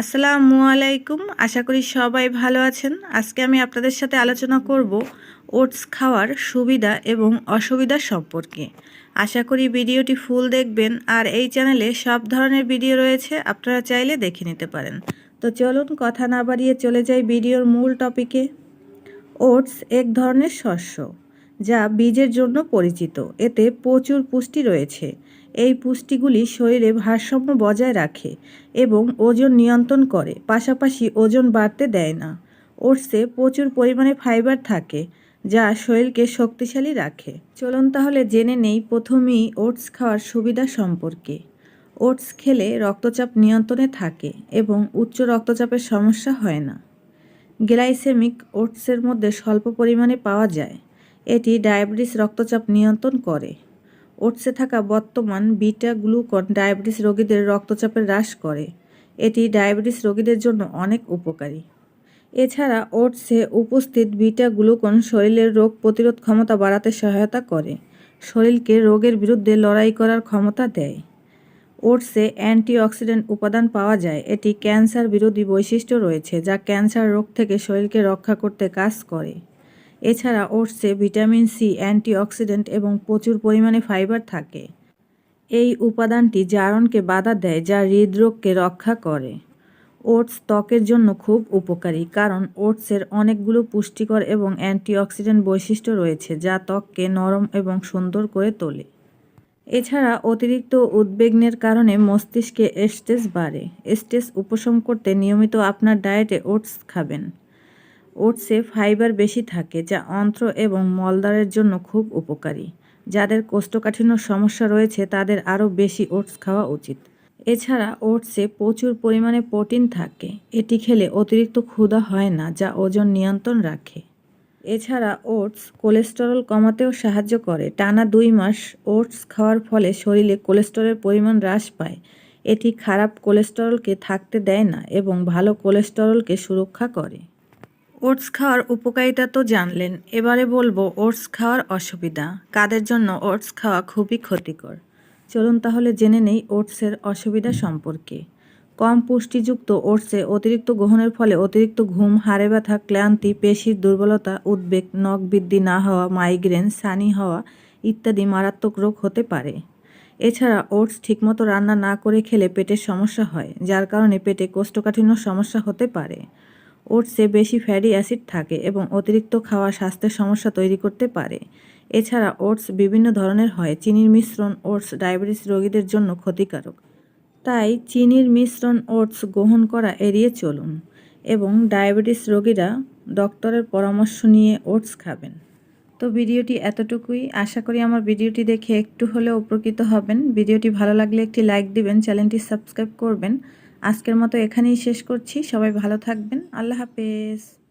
আসসালামু আলাইকুম। আশা করি সবাই ভালো আছেন। আজকে আমি আপনাদের সাথে আলোচনা করব ওটস খাওয়ার সুবিধা এবং অসুবিধা সম্পর্কে। আশা করি ভিডিওটি ফুল দেখবেন আর এই চ্যানেলে সব ধরনের ভিডিও রয়েছে, আপনারা চাইলে দেখে নিতে পারেন। তো চলুন কথা না বাড়িয়ে চলে যাই ভিডিওর মূল টপিকে। ওটস এক ধরনের শস্য। যা বীজের জন্য পরিচিত। এতে প্রচুর পুষ্টি রয়েছে। এই পুষ্টিগুলি শরীরে ভারসাম্য বজায় রাখে এবং ওজন নিয়ন্ত্রণ করে, পাশাপাশি ওজন বাড়তে দেয় না। ওটসে প্রচুর পরিমাণে ফাইবার থাকে, যা শরীরকে শক্তিশালী রাখে। চলুন তাহলে জেনে নেই প্রথমেই ওটস খাওয়ার সুবিধা সম্পর্কে। ওটস খেলে রক্তচাপ নিয়ন্ত্রণে থাকে এবং উচ্চ রক্তচাপের সমস্যা হয় না। গ্লাইসেমিক ওটসের মধ্যে স্বল্প পরিমাণে পাওয়া যায়। এটি ডায়াবেটিস রক্তচাপ নিয়ন্ত্রণ করে। ওটসে থাকা বর্তমান বিটা গ্লুকন ডায়াবেটিস রোগীদের রক্তচাপের হ্রাস করে। এটি ডায়াবেটিস রোগীদের জন্য অনেক উপকারী। এছাড়া ওটসে উপস্থিত বিটা গ্লুকন শরীরের রোগ প্রতিরোধ ক্ষমতা বাড়াতে সহায়তা করে। শরীরকে রোগের বিরুদ্ধে লড়াই করার ক্ষমতা দেয়। ওটসে অ্যান্টিঅক্সিডেন্ট উপাদান পাওয়া যায়। এটি ক্যান্সার বিরোধী বৈশিষ্ট্য রয়েছে যা ক্যান্সার রোগ থেকে শরীরকে রক্ষা করতে কাজ করে। এছাড়া ওটসে ভিটামিন সি, অ্যান্টিঅক্সিডেন্ট এবং প্রচুর পরিমাণে ফাইবার থাকে। এই উপাদানটি জারণকে বাধা দেয়, যা হৃদরোগকে রক্ষা করে। ওটস ত্বকের জন্য খুব উপকারী, কারণ ওটসের অনেকগুলো পুষ্টিকর এবং অ্যান্টিঅক্সিডেন্ট বৈশিষ্ট্য রয়েছে, যা ত্বককে নরম এবং সুন্দর করে তোলে। এছাড়া অতিরিক্ত উদ্বেগের কারণে মস্তিষ্কে স্ট্রেস বাড়ে। স্ট্রেস উপশম করতে নিয়মিত আপনার ডায়েটে ওটস খাবেন। ওটসে ফাইবার বেশি থাকে, যা অন্ত্র এবং মলদ্বারের জন্য খুব উপকারী। যাদের কোষ্ঠকাঠিন্য সমস্যা রয়েছে, তাদের আরও বেশি ওটস খাওয়া উচিত। এছাড়া ওটসে প্রচুর পরিমাণে প্রোটিন থাকে। এটি খেলে অতিরিক্ত ক্ষুধা হয় না, যা ওজন নিয়ন্ত্রণ রাখে। এছাড়া ওটস কোলেস্টেরল কমাতেও সাহায্য করে। টানা দুই মাস ওটস খাওয়ার ফলে শরীরে কোলেস্টেরলের পরিমাণ হ্রাস পায়। এটি খারাপ কোলেস্টেরলকে থাকতে দেয় না এবং ভালো কোলেস্টেরলকে সুরক্ষা করে। ওটস খাওয়ার উপকারিতা তো জানলেন, এবারে বলব ওটস খাওয়ার অসুবিধা। কাদের জন্য ওটস খাওয়া খুবই ক্ষতিকর? চলুন তাহলে জেনে নেই ওটসের অসুবিধা সম্পর্কে। কম পুষ্টিযুক্ত ওটসে অতিরিক্ত গ্রহণের ফলে অতিরিক্ত ঘুম, হাড়ে ব্যথা, ক্লান্তি, পেশির দুর্বলতা, উদ্বেগ, নখ বৃদ্ধি না হওয়া, মাইগ্রেন, সানি হওয়া ইত্যাদি মারাত্মক রোগ হতে পারে। এছাড়া ওটস ঠিকমতো রান্না না করে খেলে পেটের সমস্যা হয়, যার কারণে পেটে কোষ্ঠকাঠিন্য সমস্যা হতে পারে। ওটসে বেশি ফ্যাটি অ্যাসিড থাকে এবং অতিরিক্ত খাওয়া স্বাস্থ্যের সমস্যা তৈরি করতে পারে। এছাড়া ওটস বিভিন্ন ধরনের হয়। চিনির মিশ্রণ ওটস ডায়াবেটিস রোগীদের জন্য ক্ষতিকারক। তাই চিনির মিশ্রণ ওটস গ্রহণ করা এড়িয়ে চলুন এবং ডায়াবেটিস রোগীরা ডক্টরের পরামর্শ নিয়ে ওটস খাবেন। তো ভিডিওটি এতটুকুই। আশা করি আমার ভিডিওটি দেখে একটু হলেও উপকৃত হবেন। ভিডিওটি ভালো লাগলে একটি লাইক দিবেন, চ্যানেলটি সাবস্ক্রাইব করবেন। আজকের মতো এখানেই শেষ করছি। সবাই ভালো থাকবেন। আল্লাহ হাফেজ।